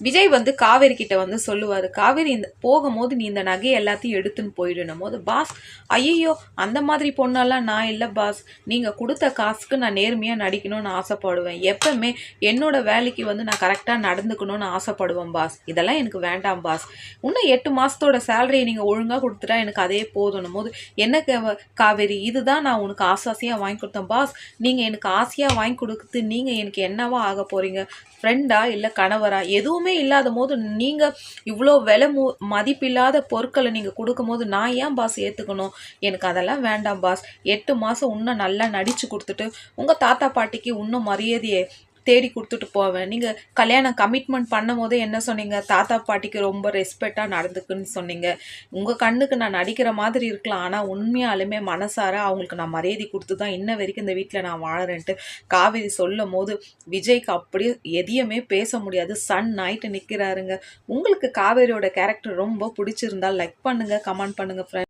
விஜய் வந்து காவேரி கிட்ட வந்து சொல்லுவார் காவேரி இந்த போகும்போது நீ இந்த நகையை எல்லாத்தையும் எடுத்துன்னு போயிடணும் போது பாஸ் ஐயோ அந்த மாதிரி பொண்ணெல்லாம் நான் இல்லை பாஸ். நீங்கள் கொடுத்த காசுக்கு நான் நேர்மையாக நடிக்கணும்னு ஆசைப்படுவேன். எப்பவுமே என்னோட வேலைக்கு வந்து நான் கரெக்டாக நடந்துக்கணும்னு ஆசைப்படுவேன் பாஸ். இதெல்லாம் எனக்கு வேண்டாம் பாஸ். இன்னும் எட்டு மாதத்தோட சேலரியை நீங்கள் ஒழுங்காக கொடுத்துட்டா எனக்கு அதே போதும் போது என்ன கே- காவேரி இதுதான் நான் உனக்கு ஆசாசியாக வாங்கி கொடுத்தேன் பாஸ். நீங்கள் எனக்கு ஆசையாக வாங்கி கொடுத்து நீங்கள் எனக்கு என்னவா ஆக போகிறீங்க ஃப்ரெண்டா இல்லை கணவரா? எதுவுமே இல்லாத போது நீங்கள் இவ்வளோ விலை மு மதிப்பில்லாத பொருட்களை நீங்கள் கொடுக்கும்போது நான் ஏன் பாஸ் ஏற்றுக்கணும் எனக்கு அதெல்லாம் வேண்டாம் பாஸ் எட்டு மாதம் இன்னும் நல்லா நடித்து கொடுத்துட்டு உங்கள் தாத்தா பாட்டிக்கு இன்னும் மரியாதையை தேடி கொடுத்துட்டு போவேன். நீங்கள் கல்யாணம் கமிட்மெண்ட் பண்ணும் போதே என்ன சொன்னீங்க? தாத்தா பாட்டிக்கு ரொம்ப ரெஸ்பெக்டாக நடந்துக்குன்னு சொன்னீங்க. உங்கள் கண்ணுக்கு நான் நடிக்கிற மாதிரி இருக்கலாம். ஆனால் உண்மையாலுமே மனசார அவங்களுக்கு நான் மரியாதை கொடுத்து தான் இன்ன வரைக்கும் இந்த வீட்டில் நான் வாழறேன்ட்டு காவேரி சொல்லும் போது விஜய்க்கு அப்படியே எதையுமே பேச முடியாது. சன் நைட்டு நிற்கிறாருங்க உங்களுக்கு காவேரியோட கேரக்டர் ரொம்ப பிடிச்சிருந்தா லைக் பண்ணுங்கள் கமெண்ட் பண்ணுங்கள் ஃப்ரெண்ட்